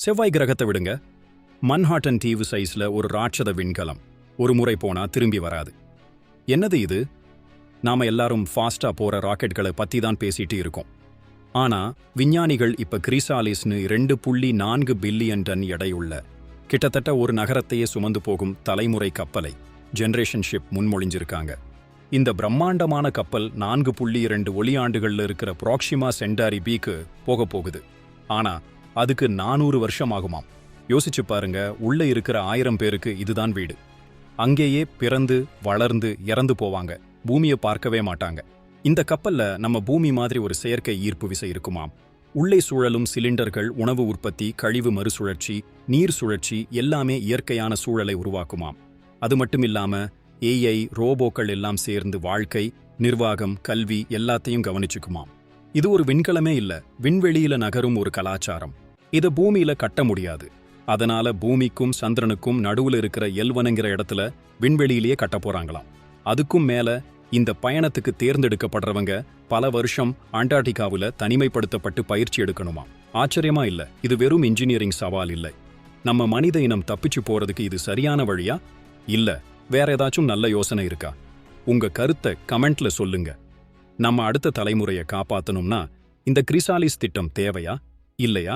செவ்வாய் கிரகத்தை விடுங்க. மன்ஹாட்டன் தீவு சைஸ்ல ஒரு ராட்சத விண்கலம். ஒரு முறை போனா திரும்பி வராது. என்னது இது? நாம எல்லாரும் ஃபாஸ்டா போற ராக்கெட்களை பத்தி தான் பேசிட்டு இருக்கோம். ஆனா விஞ்ஞானிகள் இப்ப கிரிசாலிஸ்னு ரெண்டு புள்ளி நான்கு பில்லியன் டன் எடையுள்ள கிட்டத்தட்ட ஒரு நகரத்தையே சுமந்து போகும் தலைமுறை கப்பலை ஜெனரேஷன் ஷிப் முன்மொழிஞ்சிருக்காங்க. இந்த பிரம்மாண்டமான கப்பல் நான்கு புள்ளி இரண்டு ஒளியாண்டுகள்ல இருக்கிற ப்ராக்சிமா சென்டாரி பீக்கு போக போகுது. ஆனா அதுக்கு நானூறு வருஷம் ஆகுமாம் யோசிச்சு பாருங்க உள்ள இருக்கிற ஆயிரம் பேருக்கு இதுதான் வீடு. அங்கேயே பிறந்து வளர்ந்து இறந்து போவாங்க. பூமியை பார்க்கவே மாட்டாங்க. இந்த கப்பல்ல நம்ம பூமி மாதிரி ஒரு செயற்கை ஈர்ப்பு விசை இருக்குமாம். உள்ளே சுழலும் சிலிண்டர்கள் உணவு உற்பத்தி கழிவு மறுசுழற்சி நீர் சுழற்சி எல்லாமே இயற்கையான சூழலை உருவாக்குமாம். அது மட்டும் இல்லாம ஏஐ ரோபோக்கள் எல்லாம் சேர்ந்து வாழ்க்கை நிர்வாகம் கல்வி எல்லாத்தையும் கவனிச்சுக்குமாம். இது ஒரு விண்கலமே இல்ல விண்வெளியில நகரும் ஒரு கலாச்சாரம். இத பூமியில கட்ட முடியாது. அதனால பூமிக்கும் சந்திரனுக்கும் நடுவுல இருக்கிற எல்வனுங்கிற இடத்துல விண்வெளியிலேயே கட்ட போறாங்களாம். அதுக்கும் மேல இந்த பயணத்துக்கு தேர்ந்தெடுக்கப்படுறவங்க பல வருஷம் அண்டார்டிகாவில் தனிமைப்படுத்தப்பட்டு பயிற்சி எடுக்கணுமா ஆச்சரியமா இல்ல இது வெறும் இன்ஜினியரிங் சவால் இல்லை. நம்ம மனித இனம் தப்பிச்சு போறதுக்கு இது சரியான வழியா? இல்ல வேற ஏதாச்சும் நல்ல யோசனை இருக்கா? உங்க கருத்தை கமெண்ட்ல சொல்லுங்க. நம்ம அடுத்த தலைமுறையை காப்பாத்தணும்னா இந்த கிரிசாலிஸ் திட்டம் தேவையா? இல்லையா?